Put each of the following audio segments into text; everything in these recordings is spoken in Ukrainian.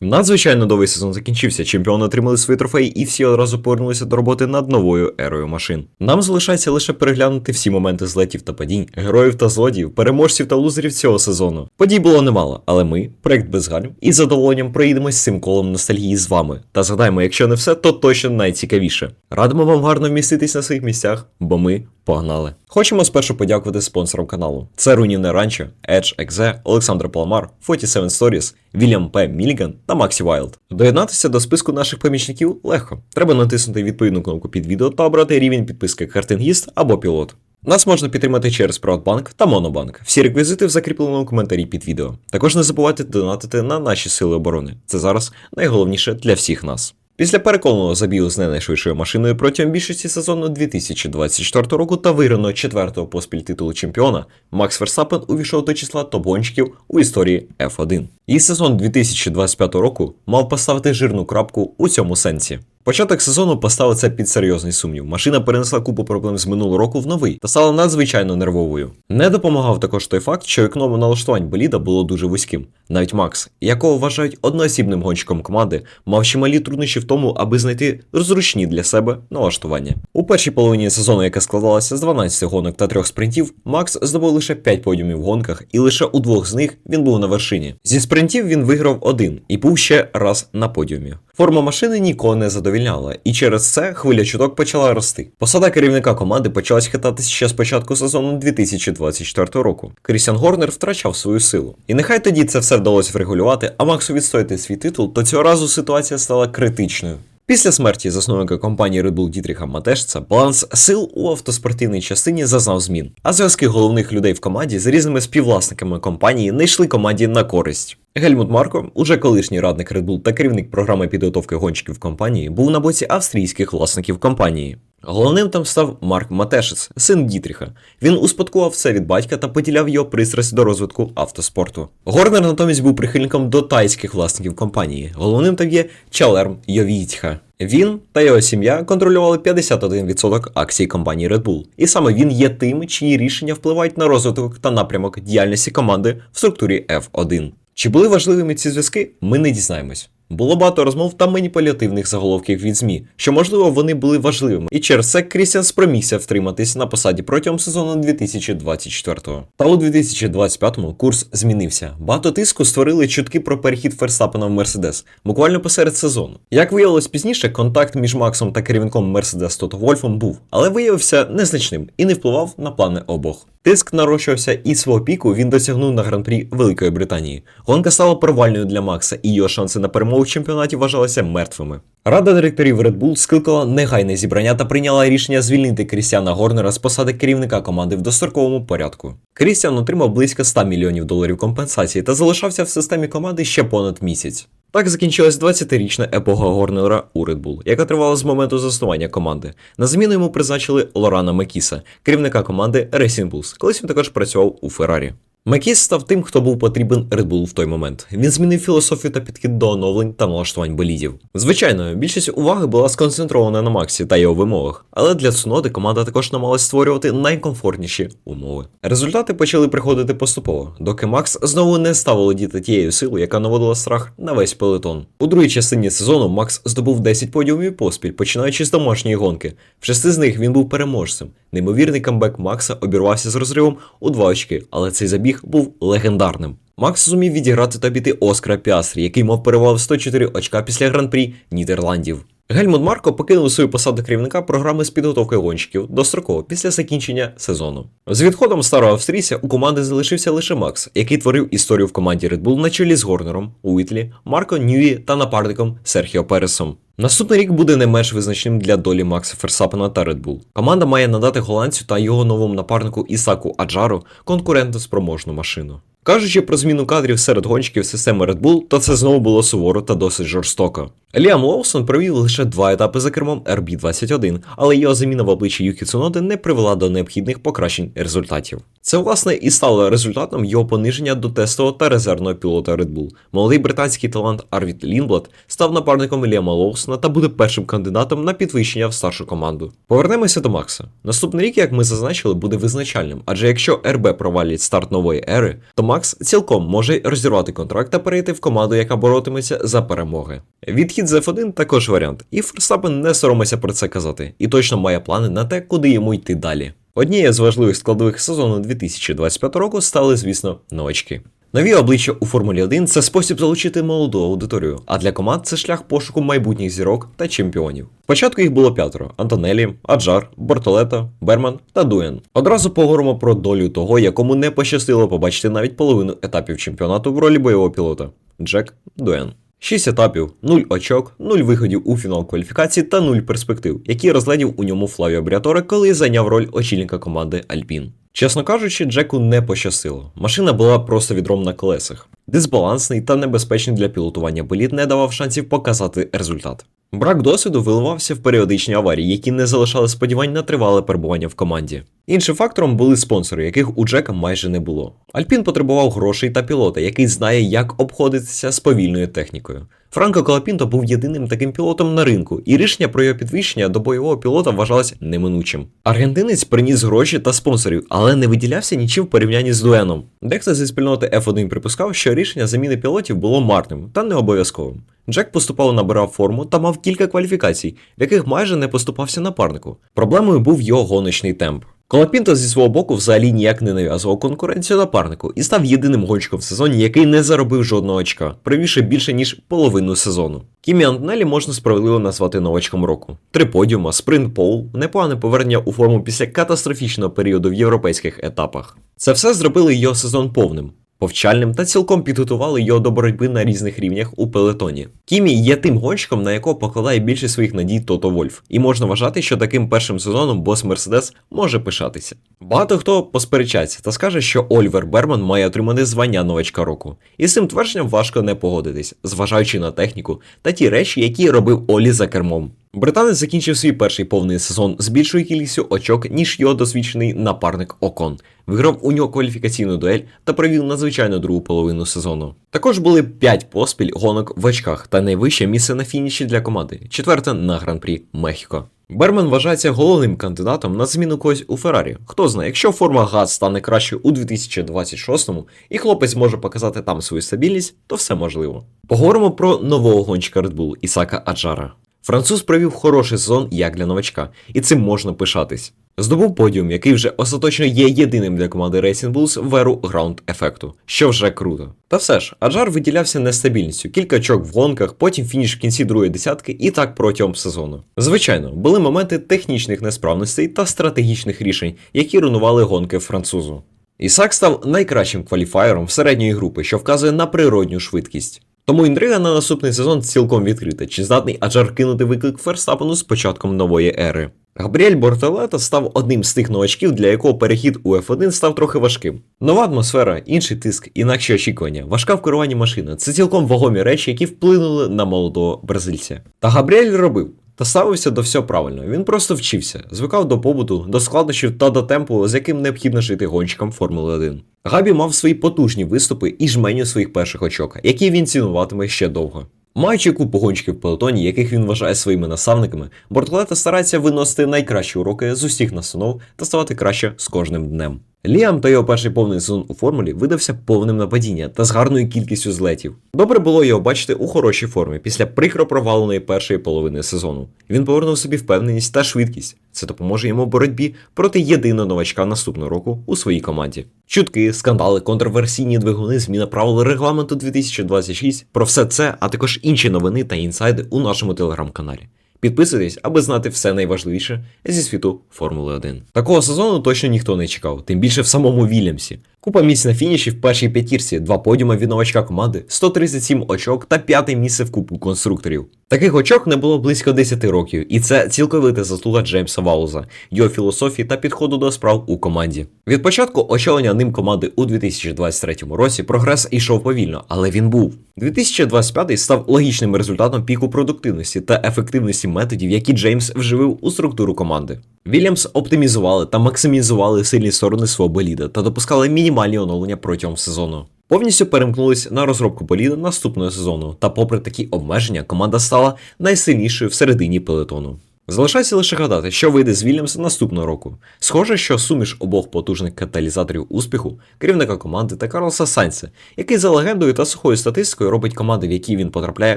Надзвичайно довгий сезон закінчився, чемпіони отримали свої трофеї і всі одразу повернулися до роботи над новою ерою машин. Нам залишається лише переглянути всі моменти злетів та падінь, героїв та злодіїв, переможців та лузерів цього сезону. Подій було немало, але ми, проект без гальм, із задоволенням проїдемось цим колом ностальгії з вами. Та згадаємо, якщо не все, то точно найцікавіше. Радимо вам гарно вміститись на своїх місцях, бо ми погнали. Хочемо спершу подякувати спонсорам каналу. Це Руйнівне Ранчо, Edge Екзе, Олександр Паламар, 47 Stories, Вільям П. Міліган та Максі Вайлд. Доєднатися до списку наших помічників легко. Треба натиснути відповідну кнопку під відео та обрати рівень підписки картингіст або пілот. Нас можна підтримати через Приватбанк та Монобанк. Всі реквізити в закріпленому коментарі під відео. Також не забувайте донатити на наші сили оборони. Це зараз найголовніше для всіх нас. Після переконаного забігу з не найшвидшою машиною протягом більшості сезону 2024 року та виграного четвертого поспіль титулу чемпіона, Макс Версапен увійшов до числа топ-гонщиків у історії F1. І сезон 2025 року мав поставити жирну крапку у цьому сенсі. Початок сезону поставив це під серйозний сумнів. Машина перенесла купу проблем з минулого року в новий та стала надзвичайно нервовою. Не допомагав також той факт, що вікно налаштувань боліда було дуже вузьким. Навіть Макс, якого вважають одноосібним гонщиком команди, мав чималі труднощі в тому, аби знайти зручні для себе налаштування. У першій половині сезону, яка складалася з 12 гонок та 3 спринтів, Макс здобув лише 5 подіумів в гонках, і лише у двох з них він був на вершині. Зі спринтів він виграв один і був ще раз на подіумі. Форма машини нікого не задовільняла, і через це хвиля чуток почала рости. Посада керівника команди почалась хитатись ще з початку сезону 2024 року. Крістіан Горнер втрачав свою силу. І нехай тоді це все вдалося врегулювати, а Максу відстояти свій титул, то цього разу ситуація стала критичною. Після смерті засновника компанії Red Bull Дітріха Матешца баланс сил у автоспортивній частині зазнав змін, а зв'язки головних людей в команді з різними співвласниками компанії не йшли команді на користь. Гельмут Марко, уже колишній радник Red Bull та керівник програми підготовки гонщиків компанії, був на боці австрійських власників компанії. Головним там став Марк Матешец, син Дітріха. Він успадкував це від батька та поділяв його пристрасть до розвитку автоспорту. Горнер натомість був прихильником до тайських власників компанії. Головним там є Чалерм Йовітьха. Він та його сім'я контролювали 51% акцій компанії Red Bull. І саме він є тим, чиї рішення впливають на розвиток та напрямок діяльності команди в структурі F1. Чи були важливими ці зв'язки, ми не дізнаємось. Було багато розмов та маніпулятивних заголовків від ЗМІ, що можливо вони були важливими, і через це Крістіан спромігся втриматись на посаді протягом сезону 2024-го. Та у 2025-му курс змінився. Багато тиску створили чутки про перехід Ферстапена в Мерседес, буквально посеред сезону. Як виявилось пізніше, контакт між Максом та керівником Мерседес Тото Вольфом був, але виявився незначним і не впливав на плани обох. Тиск нарощувався і свого піку він досягнув на гран-прі Великої Британії. Гонка стала провальною для Макса, і його шанси на перемогу в чемпіонаті вважалися мертвими. Рада директорів Red Bull скликала негайне зібрання та прийняла рішення звільнити Крістіана Горнера з посади керівника команди в достроковому порядку. Крістіан отримав близько 100 мільйонів доларів компенсації та залишався в системі команди ще понад місяць. Так закінчилась 20-річна епоха Горнера у Red Bull, яка тривала з моменту заснування команди. На заміну йому призначили Лорана Мекіса, керівника команди Racing Bulls. Колись він також працював у Феррарі. Мекіс став тим, хто був потрібен Red Bull в той момент. Він змінив філософію та підхід до оновлень та налаштувань болідів. Звичайно, більшість уваги була сконцентрована на Максі та його вимогах, але для Цуноди команда також намагалась створювати найкомфортніші умови. Результати почали приходити поступово, доки Макс знову не став володіти тією силою, яка наводила страх на весь пелетон. У другій частині сезону Макс здобув 10 подіумів поспіль, починаючи з домашньої гонки. В шести з них він був переможцем. Неймовірний камбек Макса обірвався з розривом у два очки, але цей забіг був легендарним. Макс зумів відіграти та біти Оскара Піастрі, який мав перевагу 104 очка після гран-прі Нідерландів. Гельмут Марко покинув свою посаду керівника програми з підготовки гонщиків достроково після закінчення сезону. З відходом старого австрійця у команди залишився лише Макс, який творив історію в команді Red Bull на чолі з Горнером, Уітлі, Марко Ньюї та напарником Серхіо Пересом. Наступний рік буде не менш визначним для долі Макса Ферсапена та Red Bull. Команда має надати голландцю та його новому напарнику Ісаку Аджару конкурентоспроможну машину. Кажучи про зміну кадрів серед гонщиків системи Red Bull, то це знову було суворо та досить жорстоко. Ліам Лоусон провів лише два етапи за кермом RB21, але його заміна в обличчі Юкі Цуноди не привела до необхідних покращень результатів. Це, власне, і стало результатом його пониження до тестового та резервного пілота Red Bull. Молодий британський талант Арвід Лінблад став напарником Ліама Лоусона та буде першим кандидатом на підвищення в старшу команду. Повернемося до Макса. Наступний рік, як ми зазначили, буде визначальним, адже якщо РБ провалять старт нової ери, то Макс цілком може розірвати контракт та перейти в команду, яка боротиметься за перемоги. Відхід з F1 також варіант, і Ферстапен не соромиться про це казати, і точно має плани на те, куди йому йти далі. Однією з важливих складових сезону 2025 року стали, звісно, новачки. Нові обличчя у Формулі 1 це спосіб залучити молоду аудиторію, а для команд це шлях пошуку майбутніх зірок та чемпіонів. Спочатку їх було п'ятеро: Антонелі, Аджар, Бортолето, Берман та Дуен. Одразу поговоримо про долю того, якому не пощастило побачити навіть половину етапів чемпіонату в ролі бойового пілота Джек Дуен. 6 етапів, 0 очок, 0 виходів у фінал кваліфікації та 0 перспектив, які розглядів у ньому Флавіо Бріаторе, коли зайняв роль очільника команди Альпін. Чесно кажучи, Джеку не пощастило. Машина була просто відром на колесах. Дисбалансний та небезпечний для пілотування боліт не давав шансів показати результат. Брак досвіду виливався в періодичні аварії, які не залишали сподівань на тривале перебування в команді. Іншим фактором були спонсори, яких у Джека майже не було. Альпін потребував грошей та пілота, який знає, як обходитися з повільною технікою. Франко Колапінто був єдиним таким пілотом на ринку, і рішення про його підвищення до бойового пілота вважалось неминучим. Аргентинець приніс гроші та спонсорів, але не виділявся нічим в порівнянні з дуеном. Дехто зі спільноти F1 припускав, що рішення заміни пілотів було марним та не обов'язковим. Джек поступово набирав форму та мав кілька кваліфікацій, в яких майже не поступався напарнику. Проблемою був його гоночний темп. Колапінто зі свого боку взагалі ніяк не нав'язував конкуренцію напарнику і став єдиним гонщиком в сезоні, який не заробив жодного очка, провівши більше ніж половину сезону. Кімі Антонелі можна справедливо назвати новачком року. Три подіума, спринт пол, непогане повернення у форму після катастрофічного періоду в європейських етапах. Це все зробили його сезон повним. Повчальним та цілком підготували його до боротьби на різних рівнях у пелетоні. Кімі є тим гонщиком, на якого покладає більше своїх надій Тото Вольф, і можна вважати, що таким першим сезоном бос Мерседес може пишатися. Багато хто посперечається та скаже, що Ольвер Берман має отримати звання новачка року. І з цим твердженням важко не погодитись, зважаючи на техніку та ті речі, які робив Олі за кермом. Британець закінчив свій перший повний сезон з більшою кількістю очок, ніж його досвідчений напарник Окон. Виграв у нього кваліфікаційну дуель та провів надзвичайно другу половину сезону. Також були 5 поспіль гонок в очках та найвище місце на фініші для команди, четверте на гран-прі Мехіко. Берман вважається головним кандидатом на зміну когось у Феррарі. Хто знає, якщо форма ГАЗ стане кращою у 2026-му і хлопець може показати там свою стабільність, то все можливо. Поговоримо про нового гонщика Red Bull Ісака Аджара. Француз провів хороший сезон як для новачка, і цим можна пишатись. Здобув подіум, який вже остаточно є єдиним для команди Racing Bulls в еру граунд ефекту, що вже круто. Та все ж, Аджар виділявся нестабільністю, кілька очок в гонках, потім фініш в кінці другої десятки і так протягом сезону. Звичайно, були моменти технічних несправностей та стратегічних рішень, які руйнували гонки французу. Ісак став найкращим кваліфаєром середньої групи, що вказує на природню швидкість. Тому інтрига на наступний сезон цілком відкрита, чи здатний Аджар кинути виклик Ферстапену з початком нової ери. Габріель Борталета став одним з тих новачків, для якого перехід у F1 став трохи важким. Нова атмосфера, інший тиск, інакші очікування, важка в керуванні машина це цілком вагомі речі, які вплинули на молодого бразильця. Та Габріель робив. Та ставився до всього правильно. Він просто вчився, звикав до побуту, до складнощів та до темпу, з яким необхідно жити гонщикам Формули 1. Габі мав свої потужні виступи і жменю своїх перших очок, які він цінуватиме ще довго. Маючи купу гонщиків в пелотоні, яких він вважає своїми наставниками, Бортлета старається виносити найкращі уроки з усіх настанов та ставати краще з кожним днем. Ліам та його перший повний сезон у формулі видався повним на падіння та з гарною кількістю злетів. Добре було його бачити у хорошій формі після прикро проваленої першої половини сезону. Він повернув собі впевненість та швидкість. Це допоможе йому в боротьбі проти єдиного новачка наступного року у своїй команді. Чутки, скандали, контроверсійні двигуни, зміна правил регламенту 2026. Про все це, а також інші новини та інсайди у нашому телеграм-каналі. Підписуйтесь, аби знати все найважливіше зі світу Формули 1. Такого сезону точно ніхто не чекав, тим більше в самому Вільямсі. Купа місць на фініші в першій п'ятірці, два подіуми від новачка команди, 137 очок та п'яте місце в Кубку конструкторів. Таких очок не було близько 10 років, і це цілковита заслуга Джеймса Вауза, його філософії та підходу до справ у команді. Від початку очолення ним команди у 2023 році прогрес йшов повільно, але він був. 2025 став логічним результатом піку продуктивності та ефективності методів, які Джеймс вживив у структуру команди. Вільямс оптимізували та максимізували сильні сторони свого боліда та допускали мінімальні оновлення протягом сезону. Повністю перемкнулись на розробку боліда наступного сезону, та попри такі обмеження, команда стала найсильнішою всередині пелетону. Залишається лише гадати, що вийде з Вільямса наступного року. Схоже, що суміш обох потужних каталізаторів успіху, керівника команди та Карлоса Сайнса, який за легендою та сухою статистикою робить команди, в які він потрапляє,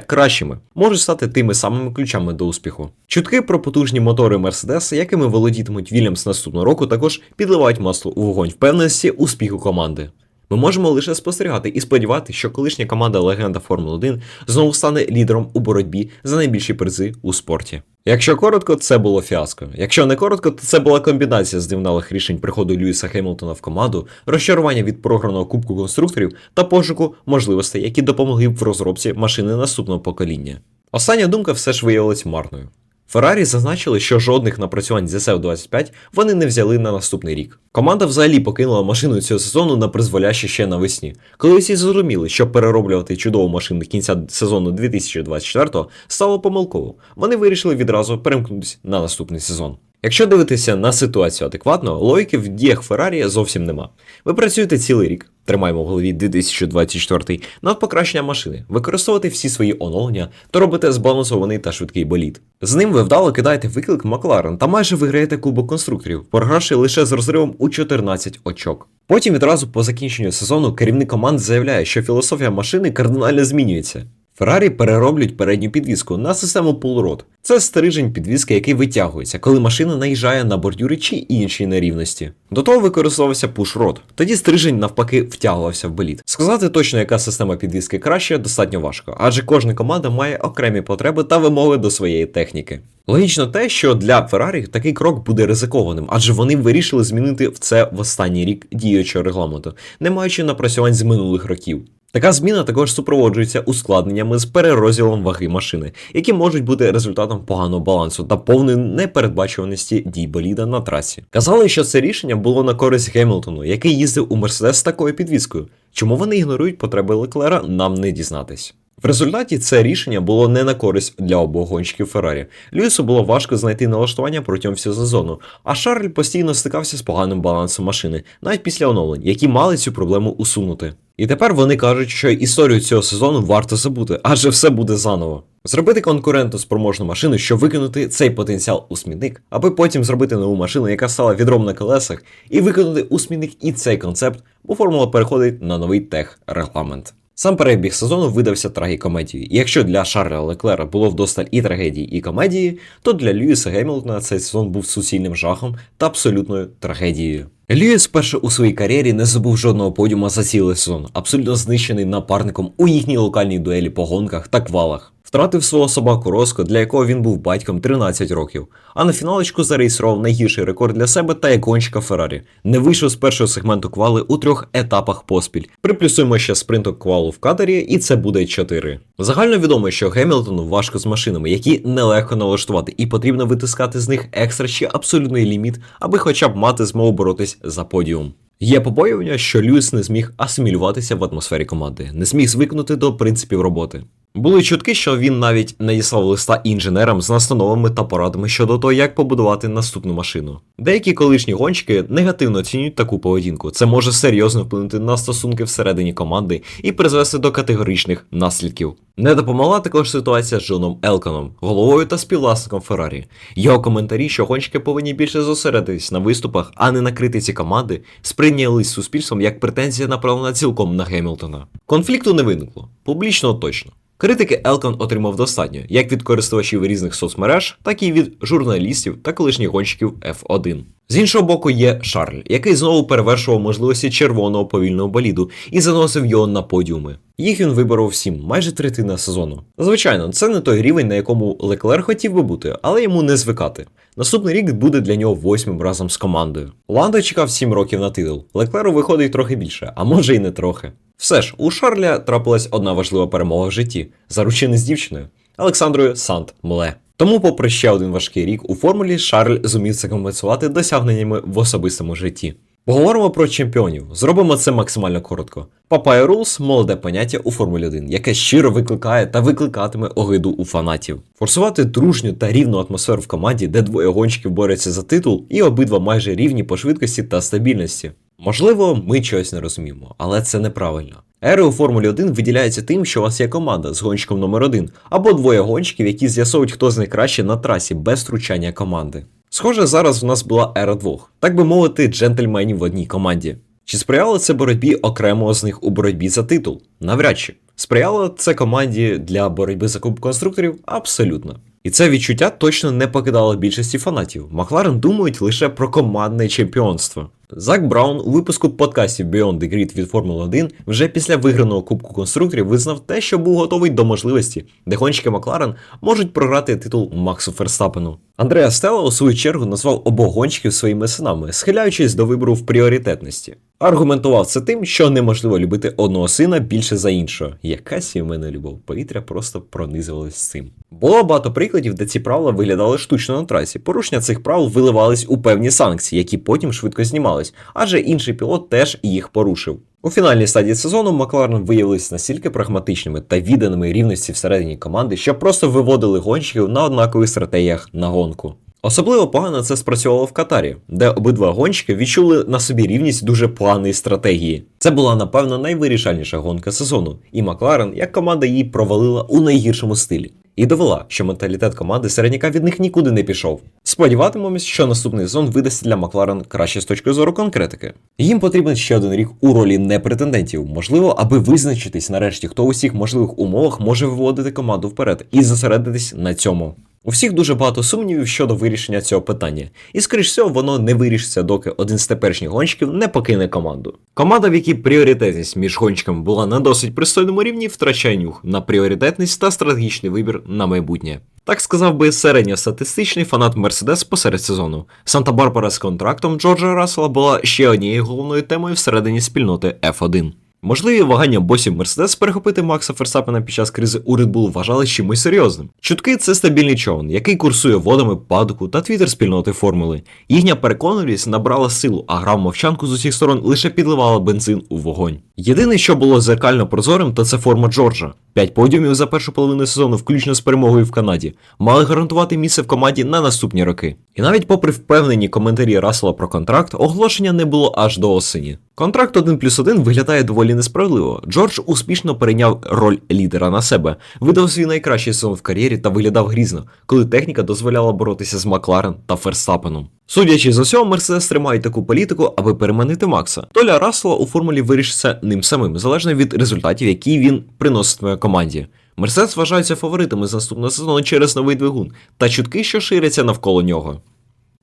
кращими, можуть стати тими самими ключами до успіху. Чутки про потужні мотори Мерседес, якими володітимуть Вільямс наступного року, також підливають масло у вогонь впевненості успіху команди. Ми можемо лише спостерігати і сподіватися, що колишня команда легенда Формули 1 знову стане лідером у боротьбі за найбільші призи у спорті. Якщо коротко, це було фіаско. Якщо не коротко, то це була комбінація з невдалих рішень приходу Льюіса Хемілтона в команду, розчарування від програного кубку конструкторів та пошуку можливостей, які допомогли б в розробці машини наступного покоління. Остання думка все ж виявилась марною. Феррарі зазначили, що жодних напрацювань з SF25 вони не взяли на наступний рік. Команда взагалі покинула машину цього сезону на призволяще ще навесні, коли всі зрозуміли, що перероблювати чудову машину кінця сезону 2024 стало помилково. Вони вирішили відразу перемкнутися на наступний сезон. Якщо дивитися на ситуацію адекватно, логіки в діях Феррарі зовсім нема. Ви працюєте цілий рік, тримаємо в голові 2024 над покращення машини, використовувати всі свої оновлення та робите збалансований та швидкий болід. З ним ви вдало кидаєте виклик Макларен та майже виграєте кубок конструкторів, програвши лише з розривом у 14 очок. Потім відразу по закінченню сезону керівник команд заявляє, що філософія машини кардинально змінюється. Феррарі перероблять передню підвіску на систему полурот. Це стрижень підвіски, який витягується, коли машина наїжджає на бордюри чи інші нерівності. До того використовувався пуш-рот. Тоді стрижень навпаки втягувався в боліт. Сказати точно, яка система підвіски краще, достатньо важко, адже кожна команда має окремі потреби та вимоги до своєї техніки. Логічно те, що для Феррарі такий крок буде ризикованим, адже вони вирішили змінити в це в останній рік діючого регламенту, не маючи напрацювань з минулих років. Така зміна також супроводжується ускладненнями з перерозділом ваги машини, які можуть бути результатом поганого балансу та повної непередбачуваності дій боліда на трасі. Казали, що це рішення було на користь Гемілтону, який їздив у Мерседес з такою підвіскою. Чому вони ігнорують потреби Леклера, нам не дізнатись. В результаті це рішення було не на користь для обох гонщиків Феррарі. Льюісу було важко знайти налаштування протягом всього сезону, а Шарль постійно стикався з поганим балансом машини, навіть після оновлень, які мали цю проблему усунути. І тепер вони кажуть, що історію цього сезону варто забути, адже все буде заново. Зробити конкурентно спроможну машину, щоб викинути цей потенціал у смітник, аби потім зробити нову машину, яка стала відром на колесах, і викинути у смітник і цей концепт, бо формула переходить на новий тех-регламент. Сам перебіг сезону видався трагікомедією. І якщо для Шарля Леклера було вдосталь і трагедії, і комедії, то для Льюіса Гемілтона цей сезон був суцільним жахом та абсолютною трагедією. Льюіс вперше у своїй кар'єрі не забув жодного подіума за цілий сезон, абсолютно знищений напарником у їхній локальній дуелі по гонках та квалах. Втратив свого собаку Роско, для якого він був батьком 13 років, а на фіналочку зареєстрував найгірший рекорд для себе та як гонщика Феррарі. Не вийшов з першого сегменту квали у трьох етапах поспіль. Приплюсуємо ще спринток квалу в катері, і це буде 4. Загально відомо, що Гемілтону важко з машинами, які нелегко налаштувати, і потрібно витискати з них екстра ще абсолютний ліміт, аби хоча б мати змогу боротись за подіум. Є побоювання, що Льюіс не зміг асимілюватися в атмосфері команди, не зміг звикнути до принципів роботи. Були чутки, що він навіть надіслав листа інженерам з настановами та порадами щодо того, як побудувати наступну машину. Деякі колишні гонщики негативно оцінюють таку поведінку. Це може серйозно вплинути на стосунки всередині команди і призвести до категоричних наслідків. Не допомогла також ситуація з Джоном Елконом, головою та співвласником Феррарі. Його коментарі, що гонщики повинні більше зосередитись на виступах, а не на критиці команди, сприйнялись суспільством як претензія направлена цілком на Гемілтона. Конфлікту не виникло, публічно точно. Критики Елкон отримав достатньо, як від користувачів різних соцмереж, так і від журналістів та колишніх гонщиків F1. З іншого боку, є Шарль, який знову перевершував можливості червоного повільного боліду і заносив його на подіуми. Їх він виборов всім, майже третина сезону. Звичайно, це не той рівень, на якому Леклер хотів би бути, але йому не звикати. Наступний рік буде для нього восьмим разом з командою. Ландо чекав 7 років на титул. Леклеру виходить трохи більше, а може й не трохи. Все ж, у Шарля трапилась одна важлива перемога в житті заручений з дівчиною Олександрою Сант Мле. Тому, попри ще один важкий рік у формулі, Шарль зумів це компенсувати досягненнями в особистому житті. Поговоримо про чемпіонів. Зробимо це максимально коротко. Papaya Rules – молоде поняття у Формулі 1, яке щиро викликає та викликатиме огиду у фанатів. Форсувати дружню та рівну атмосферу в команді, де двоє гонщиків борються за титул, і обидва майже рівні по швидкості та стабільності. Можливо, ми чогось не розуміємо, але це неправильно. Ери у Формулі 1 виділяються тим, що у вас є команда з гонщиком номер 1 або двоє гонщиків, які з'ясовують, хто з них краще на трасі без втручання команди. Схоже, зараз в нас була ера двох, так би мовити, джентльменів в одній команді. Чи сприяло це боротьбі окремого з них у боротьбі за титул? Навряд чи. Сприяло це команді для боротьби за куб конструкторів? Абсолютно. І це відчуття точно не покидало більшості фанатів. Макларен думають лише про командне чемпіонство. Зак Браун у випуску подкастів Beyond the Grid від Формули 1 вже після виграного Кубку конструкторів визнав те, що був готовий до можливості, де гонщики Макларен можуть програти титул Максу Ферстапену. Андреа Стелла у свою чергу назвав обох гонщиків своїми синами, схиляючись до вибору в пріоритетності. Аргументував це тим, що неможливо любити одного сина більше за іншого. Якась сімейна любов, повітря просто пронизувалось з цим. Було багато прикладів, де ці правила виглядали штучно на трасі. Порушення цих правил виливались у певні санкції, які потім швидко знімались, адже інший пілот теж їх порушив. У фінальній стадії сезону Макларен виявилися настільки прагматичними та відданими рівності всередині команди, що просто виводили гонщиків на однакових стратегіях на гонку. Особливо погано це спрацювало в Катарі, де обидва гонщики відчули на собі рівність дуже планої стратегії. Це була, напевно, найвирішальніша гонка сезону, і Макларен, як команда її провалила у найгіршому стилі. І довела, що менталітет команди середняка від них нікуди не пішов. Сподіватимемось, що наступний сезон видасть для Макларен краще з точки зору конкретики. Їм потрібен ще один рік у ролі непретендентів, можливо, аби визначитись нарешті, хто у всіх можливих умовах може виводити команду вперед і зосередитись на цьому. У всіх дуже багато сумнівів щодо вирішення цього питання, і скоріш всього воно не вирішиться, доки один з теперішніх гонщиків не покине команду. Команда, в якій пріоритетність між гонщиками була на досить пристойному рівні, втрачає нюх на пріоритетність та стратегічний вибір на майбутнє. Так сказав би середньостатистичний фанат Мерседес посеред сезону. Санта-Барбара з контрактом Джорджа Рассела була ще однією головною темою всередині спільноти F1. Можливі вагання босів Мерседес перехопити Макса Ферсапена під час кризи у Red Bull вважали чимось серйозним. Чутки це стабільний човен, який курсує водами падоку та твіттер спільноти формули. Їхня переконливість набрала силу, а гра в мовчанку з усіх сторон лише підливала бензин у вогонь. Єдине, що було зеркально прозорим, то це форма Джорджа. П'ять подіумів за першу половину сезону, включно з перемогою в Канаді, мали гарантувати місце в команді на наступні роки. І навіть попри впевнені коментарі Рассела про контракт, оголошення не було аж до осені. Контракт 1 плюс 1 виглядає доволі несправедливо. Джордж успішно перейняв роль лідера на себе, видав свій найкращий сезон в кар'єрі та виглядав грізно, коли техніка дозволяла боротися з Макларен та Ферстапеном. Судячи з усього, Мерседес тримає таку політику, аби переманити Макса. Доля Рассела у формулі вирішиться ним самим, залежно від результатів, які він приноситиме команді. Мерседес вважаються фаворитами з наступного сезону через новий двигун та чутки, що ширяться навколо нього.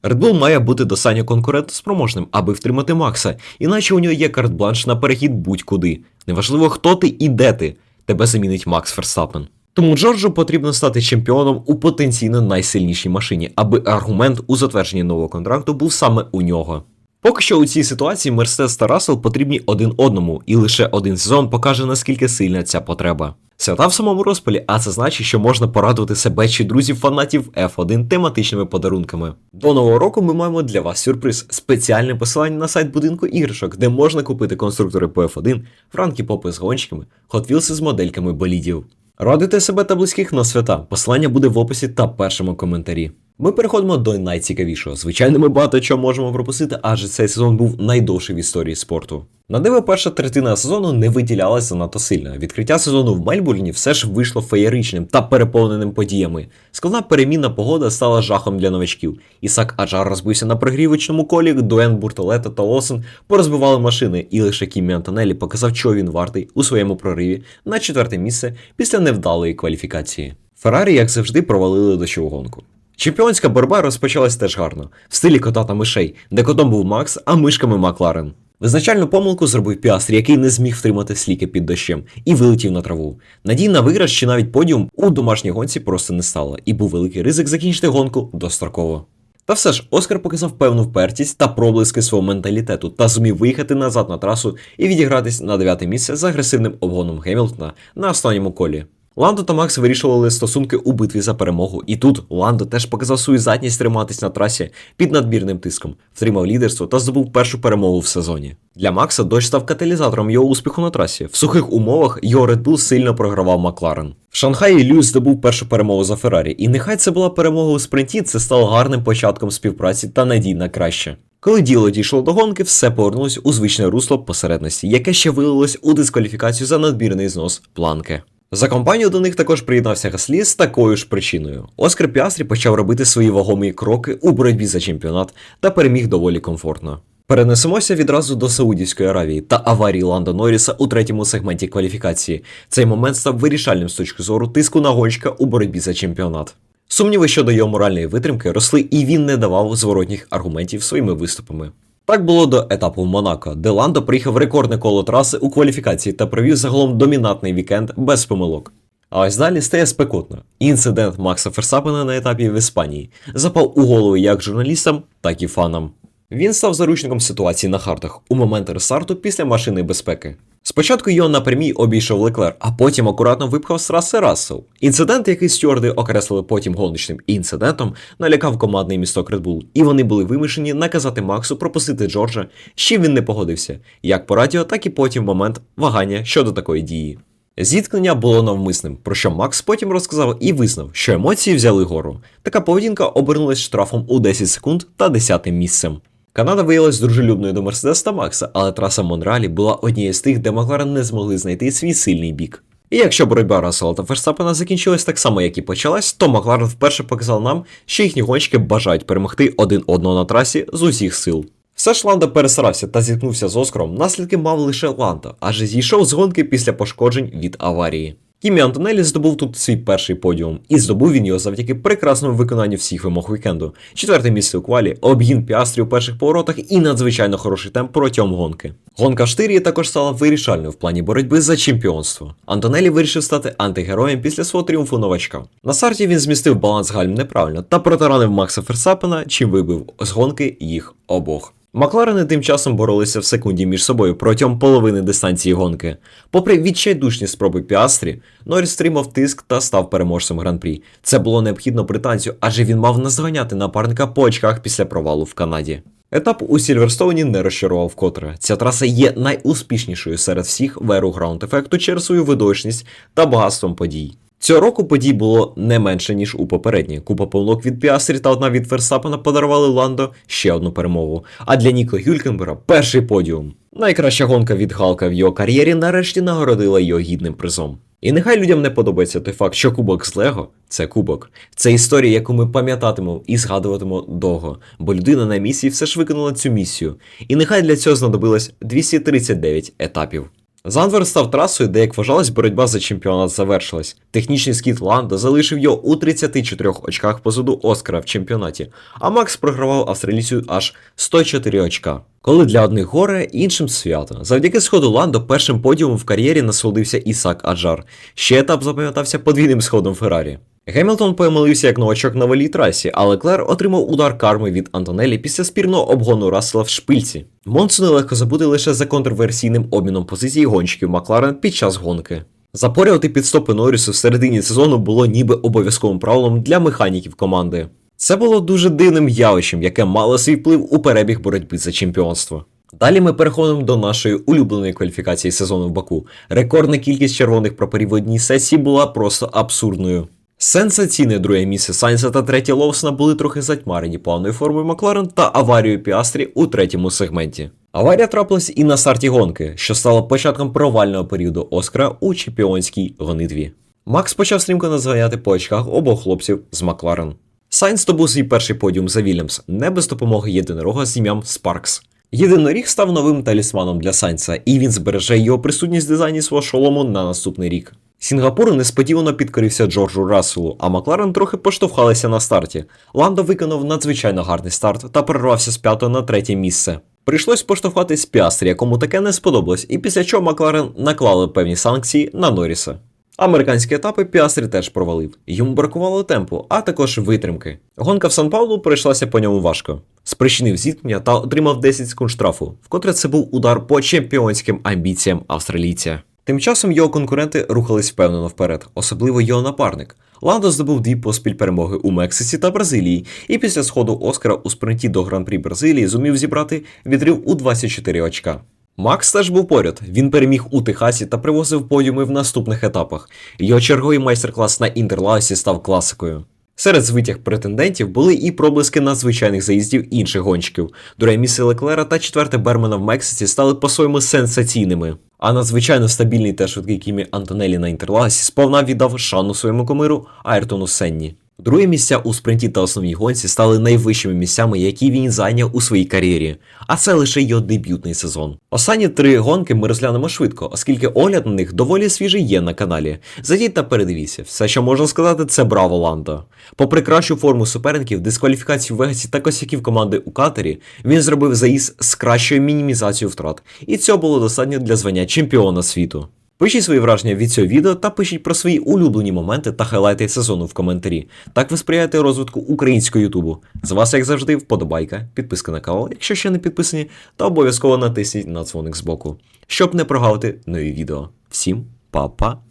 Red Bull має бути достатньо конкурентоспроможним, аби втримати Макса, іначе у нього є карт-бланш на перехід будь-куди. Неважливо, хто ти і де ти, тебе замінить Макс Ферстапен. Тому Джорджу потрібно стати чемпіоном у потенційно найсильнішій машині, аби аргумент у затвердженні нового контракту був саме у нього. Поки що у цій ситуації Мерседес та Рассел потрібні один одному, і лише один сезон покаже наскільки сильна ця потреба. Свята в самому розпалі, а це значить, що можна порадувати себе чи друзів фанатів F1 тематичними подарунками. До нового року ми маємо для вас сюрприз спеціальне посилання на сайт будинку іграшок, де можна купити конструктори по F1, франки попи з гонщиками, хотвілси з модельками болідів. Радуйте себе та близьких на свята. Посилання буде в описі та першому коментарі. Ми переходимо до найцікавішого. Звичайно, ми багато чого можемо пропустити, адже цей сезон був найдовший в історії спорту. На диво, перша третина сезону не виділялася занадто сильно. Відкриття сезону в Мельбурні все ж вийшло феєричним та переповненим подіями. Складна перемінна погода стала жахом для новачків. Ісак Аджар розбився на прогрівочному колі, Дуен Буртолета та Лосен порозбивали машини, і лише Кімі Антонелі показав, що він вартий у своєму прориві на четверте місце після невдалої кваліфікації. Феррарі, як завжди, провалили дощову гонку. Чемпіонська боротьба розпочалась теж гарно, в стилі кота та мишей, де котом був Макс, а мишками Макларен. Визначальну помилку зробив Піастрі, який не зміг втримати сліки під дощем і вилетів на траву. Надій на виграш чи навіть подіум у домашній гонці просто не стало, і був великий ризик закінчити гонку достроково. Та все ж, Оскар показав певну впертість та проблиски свого менталітету та зумів виїхати назад на трасу і відігратись на дев'яте місце з агресивним обгоном Гемілтона на останньому колі. Ландо та Макс вирішували стосунки у битві за перемогу, і тут Ландо теж показав свою здатність триматись на трасі під надмірним тиском, втримав лідерство та здобув першу перемогу в сезоні. Для Макса дощ став каталізатором його успіху на трасі. В сухих умовах його Red Bull сильно програвав Макларен. В Шанхаї Льюіс здобув першу перемогу за Феррарі, і нехай це була перемога у спринті, це стало гарним початком співпраці та надій на краще. Коли діло дійшло до гонки, все повернулось у звичне русло посередності, яке ще вилилось у дискваліфікацію за надмірний знос планки. За компанію до них також приєднався Гаслі з такою ж причиною. Оскар Піастрі почав робити свої вагомі кроки у боротьбі за чемпіонат та переміг доволі комфортно. Перенесемося відразу до Саудівської Аравії та аварії Ланда Норріса у третьому сегменті кваліфікації. Цей момент став вирішальним з точки зору тиску на гонщика у боротьбі за чемпіонат. Сумніви щодо його моральної витримки росли, і він не давав зворотніх аргументів своїми виступами. Так було до етапу в Монако, де Ландо приїхав рекордне коло траси у кваліфікації та провів загалом домінантний вікенд без помилок. А ось далі стає спекотно. Інцидент Макса Ферсапена на етапі в Іспанії запав у голову як журналістам, так і фанам. Він став заручником ситуації на хартах у момент рестарту після машини безпеки. Спочатку його на прямій обійшов Леклер, а потім акуратно випхав з траси Рассел. Інцидент, який стюарди окреслили потім гоночним інцидентом, налякав командний місток Red Bull, і вони були вимушені наказати Максу пропустити Джорджа, з чим він не погодився, як по радіо, так і потім момент вагання щодо такої дії. Зіткнення було навмисним, про що Макс потім розказав і визнав, що емоції взяли гору. Така поведінка обернулась штрафом у 10 секунд та 10 місцем. Канада виявилась дружелюбною до Мерседес та Макса, але траса Монреалі була однією з тих, де Макларен не змогли знайти свій сильний бік. І якщо боротьба Рассела та Ферстапена закінчилась так само, як і почалась, то Макларен вперше показав нам, що їхні гонщики бажають перемогти один одного на трасі з усіх сил. Все ж Ланда пересрався та зіткнувся з Оскаром, наслідки мав лише Ланда, адже зійшов з гонки після пошкоджень від аварії. Кімі Антонелі здобув тут свій перший подіум, і здобув він його завдяки прекрасному виконанню всіх вимог вікенду. Четверте місце у квалі, обгін піастрі у перших поворотах і надзвичайно хороший темп протягом гонки. Гонка в Штирії також стала вирішальною в плані боротьби за чемпіонство. Антонелі вирішив стати антигероєм після свого тріумфу новачка. На старті він змістив баланс гальм неправильно та протаранив Макса Ферсапена, чим вибив з гонки їх обох. Макларени тим часом боролися в секунді між собою протягом половини дистанції гонки. Попри відчайдушні спроби Піастрі, Норріс стримав тиск та став переможцем гран-прі. Це було необхідно британцю, адже він мав наздоганяти напарника по очках після провалу в Канаді. Етап у Сільверстоуні не розчарував вкотре. Ця траса є найуспішнішою серед всіх в еру граунд ефекту через свою видовищність та багатством подій. Цього року подій було не менше, ніж у попередні. Купа помилок від Піастрі та одна від Ферстапена подарували Ландо ще одну перемогу. А для Ніко Гюлькенбера перший подіум. Найкраща гонка від Галка в його кар'єрі нарешті нагородила його гідним призом. І нехай людям не подобається той факт, що кубок з Лего це кубок. Це історія, яку ми пам'ятатимемо і згадуватимемо довго, бо людина на місії все ж виконала цю місію. І нехай для цього знадобилось 239 етапів. Занвер став трасою, де, як вважалось, боротьба за чемпіонат завершилась. Технічний скіт Ландо залишив його у 34 очках позаду Оскара в чемпіонаті, а Макс програвав австралійцю аж 104 очка. Коли для одних горе, іншим свято. Завдяки сходу Ландо першим подіумом в кар'єрі насолодився Ісак Аджар. Ще етап запам'ятався подвійним сходом Феррарі. Гемілтон помилився як новачок на валій трасі, але Клер отримав удар карми від Антонелі після спірного обгону Рассела в шпильці. Монсу нелегко забути лише за контроверсійним обміном позиції гонщиків Макларен під час гонки. Запорювати підстопи Норрісу в середині сезону було ніби обов'язковим правилом для механіків команди. Це було дуже дивним явищем, яке мало свій вплив у перебіг боротьби за чемпіонство. Далі ми переходимо до нашої улюбленої кваліфікації сезону в Баку. Рекордна кількість червоних прапорів в одній сесії була просто абсурдною. Сенсаційне друге місце Сайнса та третє Лоусона були трохи затьмарені плавною формою Макларен та аварією Піастрі у третьому сегменті. Аварія трапилась і на старті гонки, що стало початком провального періоду Оскара у чемпіонській гонитві. Макс почав стрімко названяти по очках обох хлопців з Макларен. Сайнс здобув свій перший подіум за Вільямс, не без допомоги єдинорога з ім'ям Спаркс. Єдиноріг став новим талісманом для Сайнса, і він збереже його присутність в дизайні свого шолому на наступний рік. Сінгапур несподівано підкорився Джорджу Расселу, а Макларен трохи поштовхалися на старті. Ландо виконав надзвичайно гарний старт та перервався з п'ятого на третє місце. Прийшлось поштовхатись Піастрі, якому таке не сподобалось, і після чого Макларен наклали певні санкції на Норріса. Американські етапи Піастрі теж провалив. Йому бракувало темпу, а також витримки. Гонка в Сан-Паулу пройшлася по ньому важко. Спричинив зіткнення та отримав 10 секунд штрафу, вкотре це був удар по чемпіонським амбіціям австралійця. Тим часом його конкуренти рухались впевнено вперед, особливо його напарник. Ландо здобув дві поспіль перемоги у Мексиці та Бразилії, і після сходу Оскара у спринті до Гран-прі Бразилії зумів зібрати відрив у 24 очка. Макс теж був поряд. Він переміг у Техасі та привозив подіуми в наступних етапах. Його черговий майстер-клас на Інтерлаусі став класикою. Серед звитяг претендентів були і проблиски надзвичайних заїздів інших гонщиків. Друге місце Леклера та четверте Бермена в Мексиці стали по-своєму сенсаційними. А надзвичайно стабільний та швидкий Кімі Антонелі на Інтерласі сповна віддав шану своєму комиру Айртону Сенні. Друге місця у спринті та основній гонці стали найвищими місцями, які він зайняв у своїй кар'єрі, а це лише його дебютний сезон. Останні три гонки ми розглянемо швидко, оскільки огляд на них доволі свіжий є на каналі. Зайдіть та передивіться. Все, що можна сказати, це браво Ландо. Попри кращу форму суперників, дискваліфікацію в Вегасі та косяків команди у катері, він зробив заїзд з кращою мінімізацією втрат, і цього було достатньо для звання чемпіона світу. Пишіть свої враження від цього відео та пишіть про свої улюблені моменти та хайлайти сезону в коментарі. Так ви сприяєте розвитку українського Ютубу. З вас, як завжди, вподобайка, підписка на канал, якщо ще не підписані, та обов'язково натисніть на дзвоник збоку, щоб не прогавити нові відео. Всім па-па!